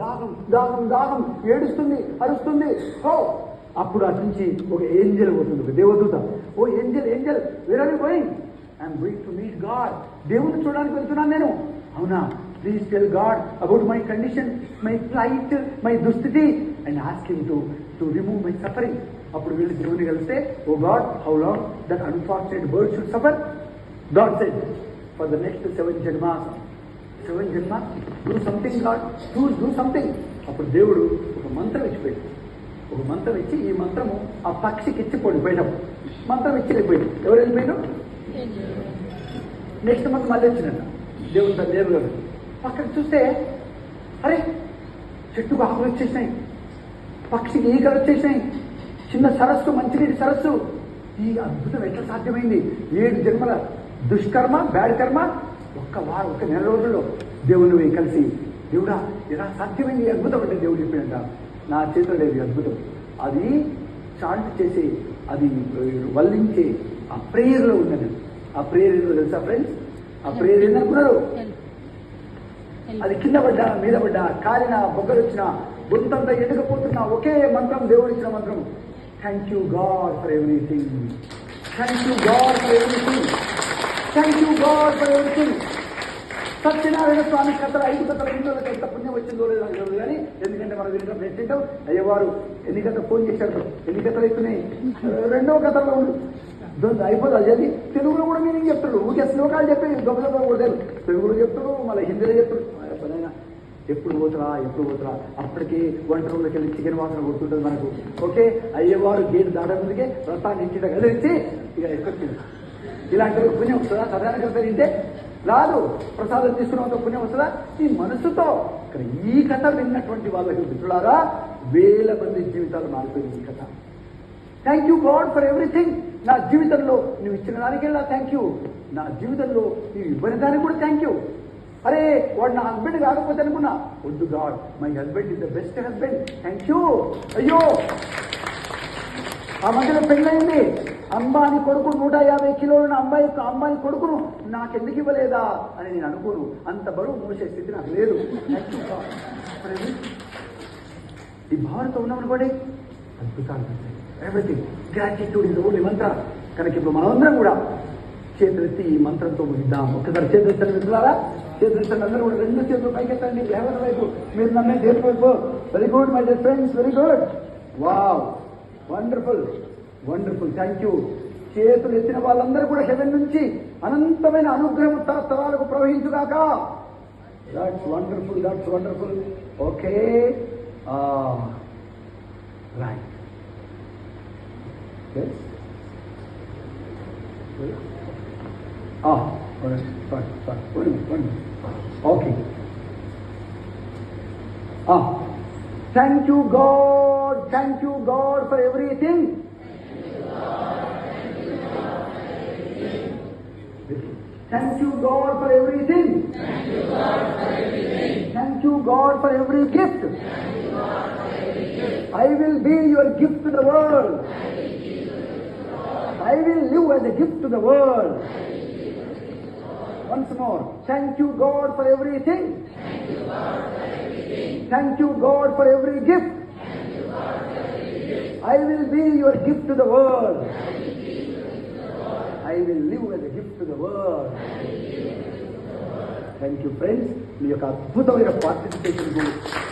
దాహం దాహం దాహం ఏడుస్తుంది అరుస్తుంది. ఓ అప్పుడు అటు నుంచి ఒక ఏంజల్ పోతుంది ఒక దేవదూత. ఓ ఏంజల్ ఏంజల్ వేరే Boeing I'm going to meet God దేవుని చూడడానికి వెళ్తున్నాను నేను. అవునా? Please tell God about my condition my plight my దుస్థితి. And asking to to remove my suffering అప్పుడు వీళ్ళు దేవుని కలిస్తే ఓ God how long that unfortunate bird should suffer God said for the next seven జన్మాస్ చివరి జన్మ? Do something God do do something అప్పుడు దేవుడు ఒక మంత్రం ఇచ్చిపోయాడు. ఒక మంత్రం ఇచ్చి ఈ మంత్రము ఆ పక్షికి ఇచ్చి పోయినాం మంత్రం ఇచ్చి వెళ్ళిపోయాడు ఎవరు వెళ్ళిపోయాడు నెక్స్ట్ మంత్ మళ్ళీ వచ్చినట్ట దేవుడు తన దేవుడు గారు అక్కడ చూస్తే అరే చెట్టుకు ఆకులు వచ్చేసినాయి. పక్షికి ఈకలు వచ్చేసినాయి. చిన్న సరస్సు మంచినీటి సరస్సు. ఈ అద్భుతం ఎట్లా సాధ్యమైంది? ఏడు జన్మల దుష్కర్మ బ్యాడ్ కర్మ ఒక్క వారం ఒక నెల రోజుల్లో దేవుని కలిసి దేవుడా ఎలా సాధ్యమైంది అద్భుతం అంటే దేవుడు చెప్పినట్ట నా చేతిలో లేదు అద్భుతం. అది చాంట్ చేసే అది వల్లించే ఆ ప్రేయర్లో ఉన్నది. ఆ ప్రేయర్ ఏంటో తెలుసా ఫ్రెండ్స్ ఆ ప్రేయర్ ఏంటనుకున్నారు అది కింద పడ్డా మీద పడ్డా కాలిన బొగ్గలు వచ్చిన గొంతంతా ఎదగపోతున్నా ఒకే మంత్రం దేవుడు ఇచ్చిన మంత్రం. Thank you God for everything thank you God for everything thank you God for everything Satyanarayana Swamy కథల ఐదు కథల ఇంట్లో ఎంత పుణ్యం వచ్చిందో లేదో తెలియదు కానీ ఎందుకంటే మనం వినడం ప్రశ్నించాం అయ్యవారు ఎన్ని కథలు ఫోన్ చేశారు? ఎన్ని కథలు అవుతున్నాయి? రెండో కథలో ఉండు. దొంగ అయిపోదు అది తెలుగులో కూడా మీనింగ్ చెప్తాడు ఊరికే శ్లోకాలు చెప్పి గొప్ప గొప్ప కూడా తెలుగులో చెప్తాడు మళ్ళీ హిందీలో చెప్తాడు పదైనా ఎప్పుడు పోతురా ఎప్పుడు పోతురా? అప్పటికి వంట రూమ్లోకి వెళ్ళి చికెన్ వాసన కొడుతుంటుంది మనకు. ఓకే? అయ్యేవారు గేట్ దాటం ముందుకే వ్రతాన్ని ఇంటికి కలిసి ఇక ఎక్కొచ్చింది ఇలాంటి పుణ్యం వస్తుందా? సాధారణ కథ రాదు. ప్రసాదం తీసుకున్నంత పుణ్యం వస్తుందా? ఈ మనసుతో. ఇక్కడ ఈ కథ విన్నటువంటి వాళ్ళకి మిత్రులారా వేల మంది జీవితాలు మారిపోయింది ఈ కథ. Thank you God for everything నా జీవితంలో నువ్వు ఇచ్చిన దానికెళ్ళా థ్యాంక్ యూ నా జీవితంలో నువ్వు ఇవ్వని దానికి కూడా థ్యాంక్ యూ అరే వాడు నా హస్బెండ్ కాకపోతే అనుకున్నా వద్దు God my husband is the best husband thank you అయ్యో! ఆ మధ్యలో పెళ్ళైంది అంబాని కొడుకు నూట యాభై కిలోల అమ్మాయి అమ్మాయి కొడుకును నాకెందుకు ఇవ్వలేదా అని నేను అనుకోను. అంత బరువు మోసే స్థితి నాకు లేదు. Thank you, God. For ఈ భావనతో ఉన్నామనుకోండి అద్భుతాలు ఎవ్రీథింగ్ గ్రాటిట్యూడ్ ఇస్ ఓన్లీ మంత్ర కనుక ఇప్పుడు మనమందరం కూడా చేతులెత్తి ఈ మంత్రంతో ముగిద్దాం. ఒక్కసారి చేతులెత్తండి మిత్రులారా చేతులెత్తండి అందరూ కూడా రెండు చేతులు పైకెత్తండి. దేవత వైపు మీరు నమ్మే దేవుని వైపు very good my dear friends very good wow wonderful wonderful thank you చేతులు ఎత్తిన వాళ్ళందరూ కూడా హెవెన్ నుంచి అనంతమైన అనుగ్రహం తరతరాలకు ప్రవహించుగాక. That's wonderful that's wonderful okay right okay Thank you, God. Thank you, God, for everything. Thank you, God, for everything. Thank you, God, for every gift. Every gift. I will be your gift to the world. I will live as a gift to the world. Once more, thank you, God, for everything. Thank you, God, for everything. every gift. I will be your gift to the world. I will live as a gift to the world. Thank you friends మీ యొక్క అద్భుతమైన participation